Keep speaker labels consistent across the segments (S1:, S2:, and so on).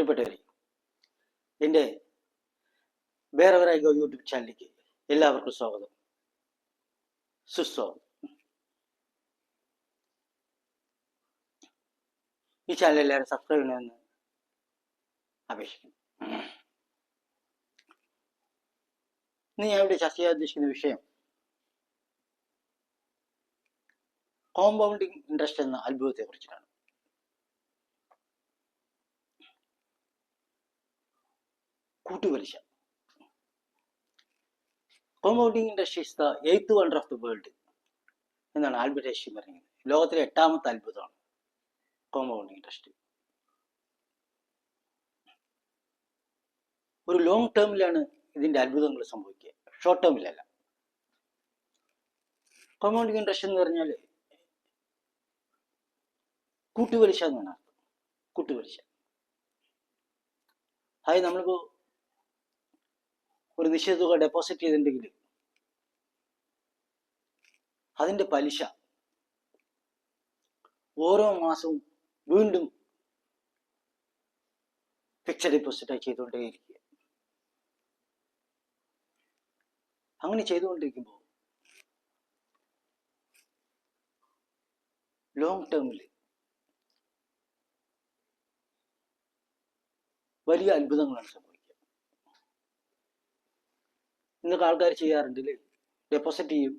S1: പ്രിയപ്പെട്ടവരെ എന്റെ വേറെ വേറെ യൂട്യൂബ് ചാനലിലേക്ക് എല്ലാവർക്കും സ്വാഗതം. സുസ്വാഗതം. ഈ ചാനൽ എല്ലാവരും സബ്സ്ക്രൈബ് ചെയ്യണമെന്ന് അപേക്ഷിക്കുന്നു. ഇന്ന് ഞാൻ ഇവിടെ ചർച്ച ചെയ്യാൻ ഉദ്ദേശിക്കുന്ന വിഷയം കോമ്പൗണ്ടിങ് ഇൻട്രസ്റ്റ് എന്ന അത്ഭുതത്തെ കുറിച്ചിട്ടാണ് കൂട്ടുപലിശ compounding industry is the eighth wonder of the world എന്നാണ് ആൽബർട്ട് ഐൻസ്റ്റീൻ പറയുന്നത് ലോകത്തിലെ എട്ടാമത്തെ അത്ഭുതമാണ് കോമ്പൗണ്ടിങ് ഇൻഡസ്ട്രി ഒരു ലോങ് ടേമിലാണ് ഇതിന്റെ അത്ഭുതങ്ങൾ സംഭവിക്കുക. ഷോർട്ട് ടേമിലല്ല കോമ്പൗണ്ടിങ് ഇൻഡസ്ട്രി എന്ന് പറഞ്ഞാൽ കൂട്ടുപലിശ എന്നാണ് അർത്ഥം. കൂട്ടുപലിശ അതായത് നമ്മളിപ്പോ ഒരു നിശ്ചിത തുക ഡെപ്പോസിറ്റ് ചെയ്തിട്ടുണ്ടെങ്കിൽ അതിന്റെ പലിശ ഓരോ മാസവും വീണ്ടും ഫിക്സഡ് ഡെപ്പോസിറ്റായി ചെയ്തുകൊണ്ടേയിരിക്കുക അങ്ങനെ ചെയ്തുകൊണ്ടിരിക്കുമ്പോൾ ലോങ് ടേമിൽ വലിയ അത്ഭുതങ്ങളാണ് സംഭവിക്കുക ഇന്നൊക്കെ ആൾക്കാർ ചെയ്യാറുണ്ട് അല്ലേ ഡെപ്പോസിറ്റ് ചെയ്യും.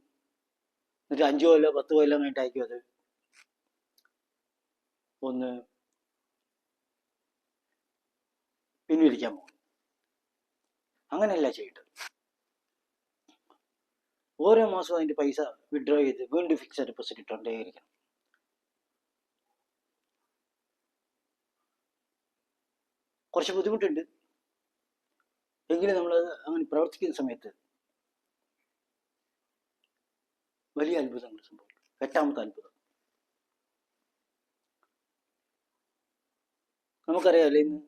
S1: എന്നിട്ട് അഞ്ചു കൊല്ലോ പത്ത് കൊല്ലം കഴിഞ്ഞിട്ടായിരിക്കും അത്. ഒന്ന് പിൻവലിക്കാൻ പോകും. അങ്ങനെയല്ല ചെയ്യേണ്ടത്. ഓരോ മാസവും അതിന്റെ പൈസ വിഡ്രോ ചെയ്ത് വീണ്ടും ഫിക്സഡ് ഡെപ്പോസിറ്റ് ഇട്ടുകൊണ്ടേയിരിക്കണം. കുറച്ച് ബുദ്ധിമുട്ടുണ്ട്. എങ്കിലും നമ്മൾ അങ്ങനെ പ്രവർത്തിക്കുന്ന സമയത്ത് വലിയ അത്ഭുതങ്ങൾ സംഭവിക്കും. എട്ടാമത്തെ അത്ഭുതം. നമുക്കറിയാമല്ലോ ഇന്ന്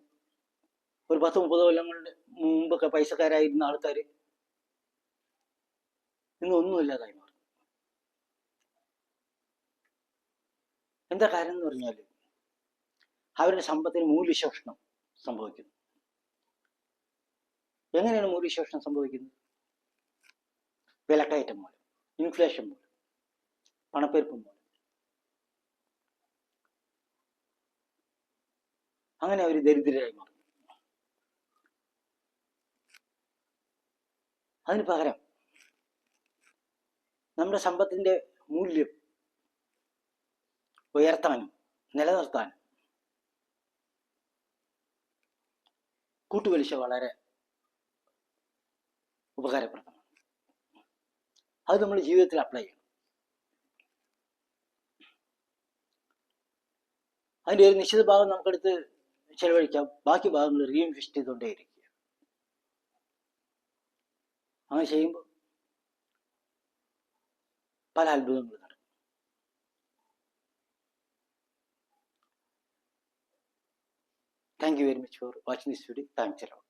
S1: ഒരു പത്ത് മുപ്പത് കൊല്ലങ്ങളുടെ മുമ്പൊക്കെ പൈസക്കാരായിരുന്ന ആൾക്കാർ ഇന്ന് ഒന്നുമില്ലാതായി മാറും. എന്താ കാര്യം എന്ന് പറഞ്ഞാൽ അവരുടെ സമ്പത്തിന് മൂല്യശോഷണം സംഭവിക്കുന്നു. എങ്ങനെയാണ് മൂല്യശോഷണം സംഭവിക്കുന്നത്? വിലക്കയറ്റം മൂലം ഇൻഫ്ലേഷൻ മൂലം പണപ്പെരുപ്പം മൂലം. അങ്ങനെ അവർ ദരിദ്രരായി മാറും അതിന് പകരം നമ്മുടെ സമ്പത്തിന്റെ മൂല്യം ഉയർത്താനും നിലനിർത്താനും കൂട്ടുപലിശ വളരെ ഉപകാരപ്രദമാണ്. അത് നമ്മൾ ജീവിതത്തിൽ അപ്ലൈ ചെയ്യണം. അതിന്റെ ഒരു നിശ്ചിത ഭാഗം നമുക്കെടുത്ത് ചെലവഴിക്കാം. ബാക്കി ഭാഗങ്ങൾ റീഇൻവെസ്റ്റ് ചെയ്തുകൊണ്ടേയിരിക്കുക. അങ്ങനെ ചെയ്യുമ്പോൾ പല അത്ഭുതങ്ങളും നടക്കും. Thank you very much for watching this video thanks എല്ലാം